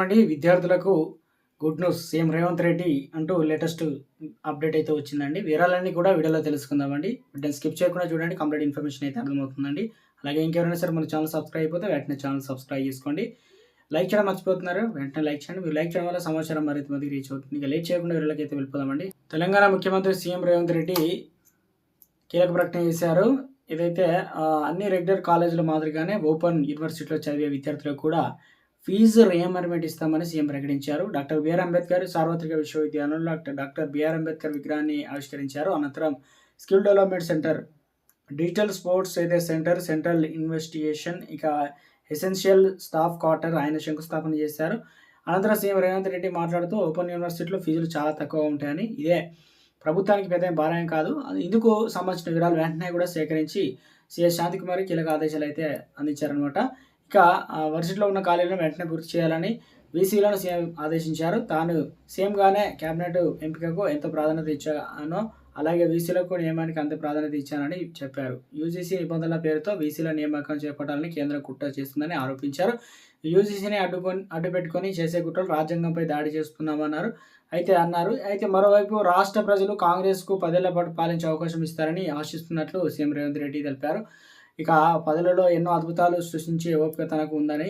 అండి విద్యార్థులకు good news. CM Revanth Reddy అంటూ లేటెస్ట్ అప్డేట్ అయితే వచ్చిందండి. వివరాలన్నీ కూడా వీడియోలో తెలుసుకుందామండి. వీటిని స్కిప్ చేయకుండా చూడండి కంప్లీట్ ఇన్ఫర్మేషన్ అయితే అర్థమవుతుందండి. అలాగే ఇంకెవరైనా సరే మన ఛానల్ సబ్స్క్రైబ్ అయిపోతే వెంటనే ఛానల్ సబ్స్క్రైబ్ చేసుకోండి. లైక్ చేయడం మర్చిపోతున్నారు వెంటనే లైక్ చేయండి. మీరు లైక్ చేయడం వల్ల సమాచారం మరింత మంది రీచ్ అవుతుంది. ఇక లేట్ చేయకుండా వీళ్ళకి అయితే వెళ్ళిపోదామండి. తెలంగాణ ముఖ్యమంత్రి సీఎం రేవంత్ రెడ్డి కీలక ప్రకటన చేశారు. ఇదైతే అన్ని రెగ్యులర్ కాలేజీల మాదిరిగానే ఓపెన్ యూనివర్సిటీలో చదివే విద్యార్థులకు కూడా ఫీజు రియంబర్మెంట్ ఇస్తామని సీఎం ప్రకటించారు. డాక్టర్ బిఆర్ అంబేద్కర్ సార్వత్రిక విశ్వవిద్యాలయంలో డాక్టర్ డాక్టర్ బిఆర్ అంబేద్కర్ విగ్రహాన్ని ఆవిష్కరించారు. అనంతరం skill development centre digital sports అయితే సెంటర్ సెంట్రల్ ఇన్వెస్టిగేషన్ ఇక ఎసెన్షియల్ స్టాఫ్ క్వార్టర్ ఆయన శంకుస్థాపన చేశారు. అనంతరం సీఎం రేవంత్ రెడ్డి మాట్లాడుతూ ఓపెన్ యూనివర్సిటీలో ఫీజులు చాలా తక్కువ ఉంటాయని. ఇదే ప్రభుత్వానికి పెద్ద భారం కాదు. ఇందుకు సంబంధించిన వివరాలు వెంటనే కూడా సేకరించి సిఎస్ శాంతికుమారి కీలక ఆదేశాలు అయితే అందించారనమాట ఇక ఆ, వర్సిటీలో ఉన్న ఖాళీలను వెంటనే పూర్తి చేయాలని బీసీలను సీఎం ఆదేశించారు. తాను సీఎంగానే కేబినెట్ ఎంపికకు ఎంత ప్రాధాన్యత ఇచ్చానో అలాగే వీసీలకు నియమానికి అంత ప్రాధాన్యత ఇచ్చానని చెప్పారు. యూజీసీ నిబంధనల పేరుతో వీసీల నియామకం చేపట్టాలని కేంద్రం కుట్ర చేస్తుందని ఆరోపించారు. యూజీసీని అడ్డుకొని అడ్డుపెట్టుకొని చేసే కుట్రలు రాజ్యాంగంపై దాడి చేస్తున్నామన్నారు. అయితే అన్నారు అయితే మరోవైపు రాష్ట్ర ప్రజలు కాంగ్రెస్కు పదేళ్ళ పాటు పాలించే అవకాశం ఇస్తారని ఆశిస్తున్నట్లు సీఎం రేవంత్ రెడ్డి తెలిపారు. ఇక పదలలో ఎన్నో అద్భుతాలు సృష్టించే ఓపిక తనకు ఉందని